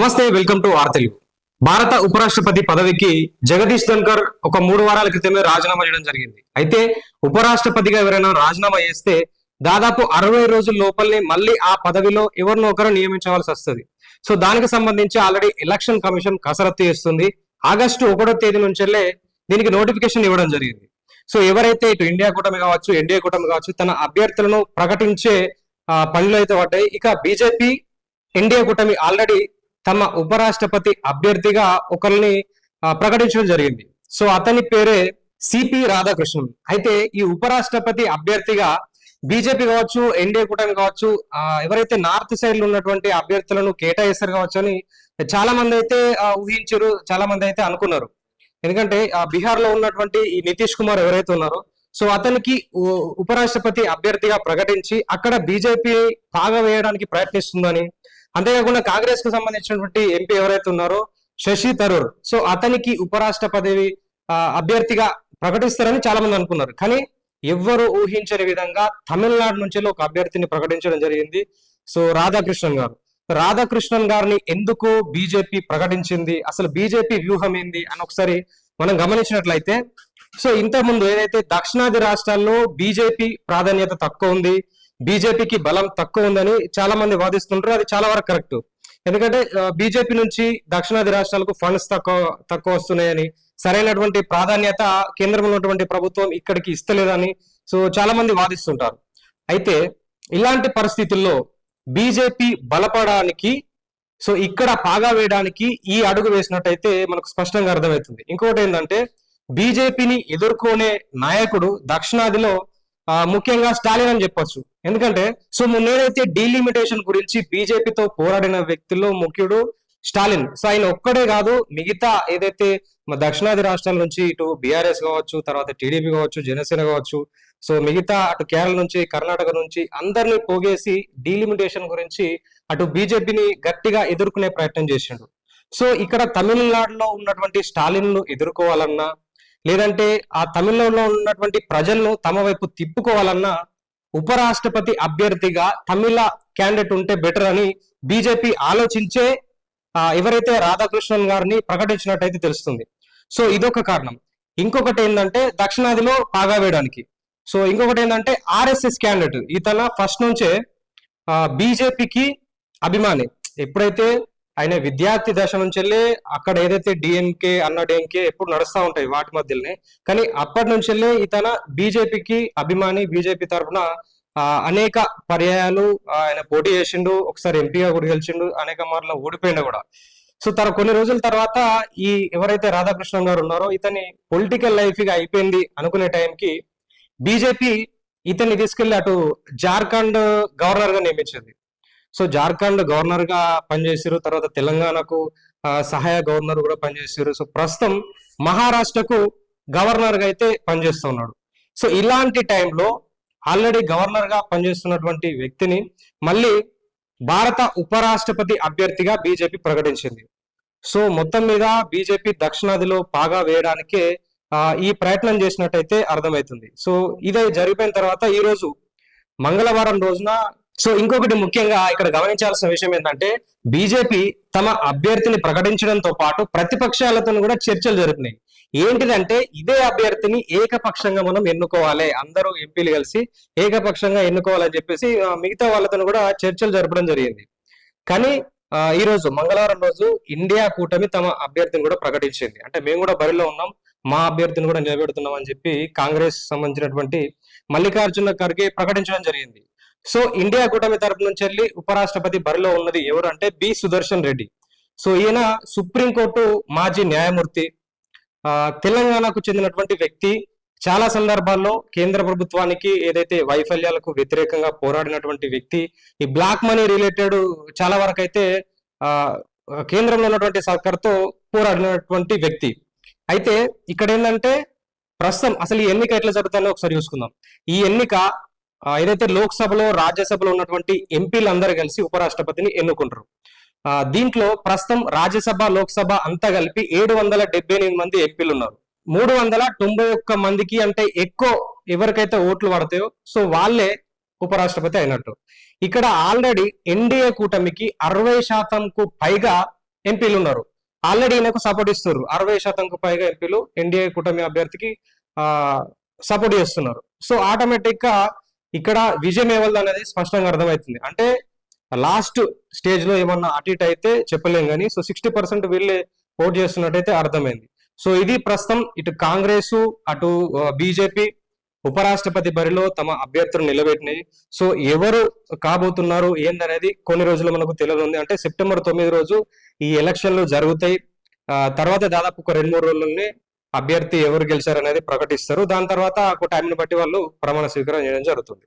నమస్తే welcome to వార్తలు భారత ఉపరాష్ట్రపతి పదవికి జగదీష్ ధన్కర్ ఒక మూడు వారాల క్రితమే రాజీనామా చేయడం జరిగింది. అయితే ఉపరాష్ట్రపతిగా ఎవరైనా రాజీనామా చేస్తే దాదాపు అరవై రోజుల లోపలనే మళ్ళీ ఆ పదవిలో ఎవరినో ఒకరు నియమించవలసి వస్తుంది. సో దానికి సంబంధించి ఆల్రెడీ ఎలక్షన్ కమిషన్ కసరత్తు చేస్తుంది. ఆగస్టు ఒకటో తేదీ నుంచెల్లే దీనికి నోటిఫికేషన్ ఇవ్వడం జరిగింది. సో ఎవరైతే ఇటు ఇండియా కూటమి కావచ్చు ఎన్డీఏ కూటమి కావచ్చు తన అభ్యర్థులను ప్రకటించే పనులు అయితే పడ్డాయి. ఇక బీజేపీ ఎన్డీఏ కూటమి ఆల్రెడీ తమ ఉపరాష్ట్రపతి అభ్యర్థిగా ఒకరిని ప్రకటించడం జరిగింది. సో అతని పేరే సిపి రాధాకృష్ణన్. అయితే ఈ ఉపరాష్ట్రపతి అభ్యర్థిగా బీజేపీ కావచ్చు ఎన్డీఏ కూటమి కావచ్చు ఎవరైతే నార్త్ సైడ్లో ఉన్నటువంటి అభ్యర్థులను కేటాయిస్తారు కావచ్చు అని చాలా మంది అయితే ఊహించారు చాలా మంది అయితే అనుకున్నారు. ఎందుకంటే బీహార్లో ఉన్నటువంటి ఈ నితీష్ కుమార్ ఎవరైతే ఉన్నారో సో అతనికి ఉపరాష్ట్రపతి అభ్యర్థిగా ప్రకటించి అక్కడ బీజేపీ పాగవేయడానికి ప్రయత్నిస్తుందని అంతేకాకుండా కాంగ్రెస్కు సంబంధించినటువంటి ఎంపీ ఎవరైతే ఉన్నారో శశి తరూర్. సో అతనికి ఉపరాష్ట్ర పదవి అభ్యర్థిగా ప్రకటిస్తారని చాలా మంది అనుకున్నారు. కానీ ఎవ్వరు ఊహించని విధంగా తమిళనాడు నుంచి ఒక అభ్యర్థిని ప్రకటించడం జరిగింది. సో రాధాకృష్ణన్ గారు. రాధాకృష్ణన్ గారిని ఎందుకు బీజేపీ ప్రకటించింది? అసలు బీజేపీ వ్యూహం ఏంది? అని ఒకసారి మనం గమనించినట్లయితే సో ఇంతకు ముందు ఏదైతే దక్షిణాది రాష్ట్రాల్లో బీజేపీ ప్రాధాన్యత తక్కువ ఉంది బీజేపీకి బలం తక్కువ ఉందని చాలా మంది వాదిస్తుంటారు. అది చాలా వరకు కరెక్ట్. ఎందుకంటే బీజేపీ నుంచి దక్షిణాది రాష్ట్రాలకు ఫండ్స్ తక్కువ తక్కువ వస్తున్నాయని సరైనటువంటి ప్రాధాన్యత కేంద్రంలో ఉన్నటువంటి ప్రభుత్వం ఇక్కడికి ఇస్తలేదని సో చాలా మంది వాదిస్తుంటారు. అయితే ఇలాంటి పరిస్థితుల్లో బీజేపీ బలపడడానికి సో ఇక్కడ పాగా వేయడానికి ఈ అడుగు వేసినట్టయితే మనకు స్పష్టంగా అర్థమవుతుంది. ఇంకొకటి ఏంటంటే బీజేపీని ఎదుర్కొనే నాయకుడు దక్షిణాదిలో ముఖ్యంగా స్టాలిన్ అని చెప్పొచ్చు. ఎందుకంటే సో నేనైతే డీలిమిటేషన్ గురించి బీజేపీతో పోరాడిన వ్యక్తుల్లో ముఖ్యుడు స్టాలిన్. సో ఆయన ఒక్కడే కాదు మిగతా ఏదైతే దక్షిణాది రాష్ట్రాల నుంచి ఇటు బీఆర్ఎస్ కావచ్చు తర్వాత టీడీపీ కావచ్చు జనసేన కావచ్చు సో మిగతా అటు కేరళ నుంచి కర్ణాటక నుంచి అందరినీ పోగేసి డీలిమిటేషన్ గురించి అటు బీజేపీని గట్టిగా ఎదుర్కొనే ప్రయత్నం చేసిండు. సో ఇక్కడ తమిళనాడులో ఉన్నటువంటి స్టాలిన్ను ఎదుర్కోవాలన్నా లేదంటే ఆ తమిళనాడులో ఉన్నటువంటి ప్రజలను తమ వైపు తిప్పుకోవాలన్నా ఉపరాష్ట్రపతి అభ్యర్థిగా తమిళ క్యాండిడేట్ ఉంటే బెటర్ అని బీజేపీ ఆలోచించే ఎవరైతే రాధాకృష్ణన్ గారిని ప్రకటించినట్టయితే తెలుస్తుంది. సో ఇదొక కారణం. ఇంకొకటి ఏంటంటే దక్షిణాదిలో పాగా వేయడానికి. సో ఇంకొకటి ఏంటంటే ఆర్ఎస్ఎస్ క్యాండిడేట్ ఇతన ఫస్ట్ నుంచే బీజేపీకి అభిమాని. ఎప్పుడైతే ఆయన విద్యార్థి దశ నుంచి అక్కడ ఏదైతే డిఎంకే అన్న డిఎంకే ఎప్పుడు నడుస్తూ ఉంటాయి వాటి మధ్యలోనే. కానీ అప్పటి నుంచి వెళ్ళి ఇతన బీజేపీకి అభిమాని బీజేపీ తరఫున అనేక పర్యాయాలు ఆయన పోటీ చేసిండు ఒకసారి ఎంపీగా కూడా గెలిచిండు అనేక మార్లు ఓడిపోయిండు కూడా. సో తన కొన్ని రోజుల తర్వాత ఈ ఎవరైతే రాధాకృష్ణన్ గారు ఉన్నారో ఇతని పొలిటికల్ లైఫ్గా అయిపోయింది అనుకునే టైంకి బీజేపీ ఇతన్ని తీసుకెళ్ళి అటు జార్ఖండ్ గవర్నర్గా నియమించింది. సో జార్ఖండ్ గవర్నర్గా పనిచేసారు తర్వాత తెలంగాణకు సహాయ గవర్నర్ కూడా పనిచేసారు సో ప్రస్తుతం మహారాష్ట్రకు గవర్నర్గా అయితే పనిచేస్తున్నాడు సో ఇలాంటి టైంలో ఆల్రెడీ గవర్నర్గా పనిచేస్తున్నటువంటి వ్యక్తిని మళ్ళీ భారత ఉపరాష్ట్రపతి అభ్యర్థిగా బీజేపీ ప్రకటించింది. సో మొత్తం మీద బీజేపీ దక్షిణాదిలో పాగా వేయడానికే ఈ ప్రయత్నం చేసినట్టయితే అర్థమవుతుంది. సో ఇదే జరిగిపోయిన తర్వాత ఈ రోజు మంగళవారం రోజున సో ఇంకొకటి ముఖ్యంగా ఇక్కడ గమనించాల్సిన విషయం ఏంటంటే బీజేపీ తమ అభ్యర్థిని ప్రకటించడంతో పాటు ప్రతిపక్షాలతో కూడా చర్చలు జరుగుతున్నాయి. ఏంటిదంటే ఇదే అభ్యర్థిని ఏకపక్షంగా మనం ఎన్నుకోవాలి. అందరూ ఎంపీలు కలిసి ఏకపక్షంగా ఎన్నుకోవాలని చెప్పేసి మిగతా వాళ్ళతో కూడా చర్చలు జరపడం జరిగింది. కానీ ఈ రోజు మంగళవారం రోజు ఇండియా కూటమి తమ అభ్యర్థిని కూడా ప్రకటించింది. అంటే మేము కూడా బరిలో ఉన్నాం. మా అభ్యర్థిని కూడా నిలబెడుతున్నాం అని చెప్పి కాంగ్రెస్ సంబంధించినటువంటి మల్లికార్జున ఖర్గే ప్రకటించడం జరిగింది. సో ఇండియా కూటమి తరపు నుంచి వెళ్ళి ఉపరాష్ట్రపతి బరిలో ఉన్నది ఎవరు అంటే బి సుదర్శన్ రెడ్డి. సో ఈయన సుప్రీంకోర్టు మాజీ న్యాయమూర్తి ఆ, తెలంగాణకు చెందినటువంటి వ్యక్తి. చాలా సందర్భాల్లో కేంద్ర ప్రభుత్వానికి ఏదైతే వైఫల్యాలకు వ్యతిరేకంగా పోరాడినటువంటి వ్యక్తి. ఈ బ్లాక్ మనీ రిలేటెడ్ చాలా వరకు అయితే కేంద్రంలో ఉన్నటువంటి సర్కార్తో పోరాడినటువంటి వ్యక్తి. అయితే ఇక్కడ ఏంటంటే ప్రస్తుతం అసలు ఈ ఎన్నిక ఎట్లా జరుగుతుందో ఒకసారి చూసుకుందాం. ఈ ఎన్నిక ఏదైతే లోక్సభలో రాజ్యసభలో ఉన్నటువంటి ఎంపీలందరూ కలిసి ఉపరాష్ట్రపతిని ఎన్నుకుంటారు. దీంట్లో ప్రస్తుతం రాజ్యసభ లోక్సభ అంతా కలిపి ఏడు వందల డెబ్బై ఎనిమిది మంది ఎంపీలు ఉన్నారు మూడు వందల తొంభై ఒక్క మందికి అంటే ఎక్కువ ఎవరికైతే ఓట్లు పడతాయో సో వాళ్ళే ఉపరాష్ట్రపతి అయినట్టు. ఇక్కడ ఆల్రెడీ ఎన్డీఏ కూటమికి అరవై శాతంకు పైగా ఎంపీలు ఉన్నారు ఆల్రెడీ ఈయనకు సపోర్ట్ ఇస్తున్నారు. అరవై శాతంకు పైగా ఎంపీలు ఎన్డీఏ కూటమి అభ్యర్థికి ఆ సపోర్ట్ చేస్తున్నారు. సో ఆటోమేటిక్గా ఇక్కడ విజయం ఎవరిది అనేది స్పష్టంగా అర్థమవుతుంది. అంటే లాస్ట్ స్టేజ్లో ఏమన్నా అటు ఇటు అయితే చెప్పలేం కానీ సో సిక్స్టీ పర్సెంట్ వీళ్ళే ఓట్ చేస్తున్నట్టయితే అర్థమైంది. సో ఇది ప్రస్తుతం ఇటు కాంగ్రెస్ అటు బీజేపీ ఉపరాష్ట్రపతి బరిలో తమ అభ్యర్థులు నిలబెట్టినాయి. సో ఎవరు కాబోతున్నారు ఏందనేది కొన్ని రోజులు మనకు తెలియనుంది అంటే సెప్టెంబర్ తొమ్మిది రోజు ఈ ఎలక్షన్లు జరుగుతాయి. ఆ, తర్వాత దాదాపు ఒక రెండు మూడు రోజుల్లోనే అభ్యర్థి ఎవరు గెలిచారు అనేది ప్రకటిస్తారు. దాని తర్వాత ఒక టైంని బట్టి వాళ్ళు ప్రమాణ స్వీకారం చేయడం జరుగుతుంది.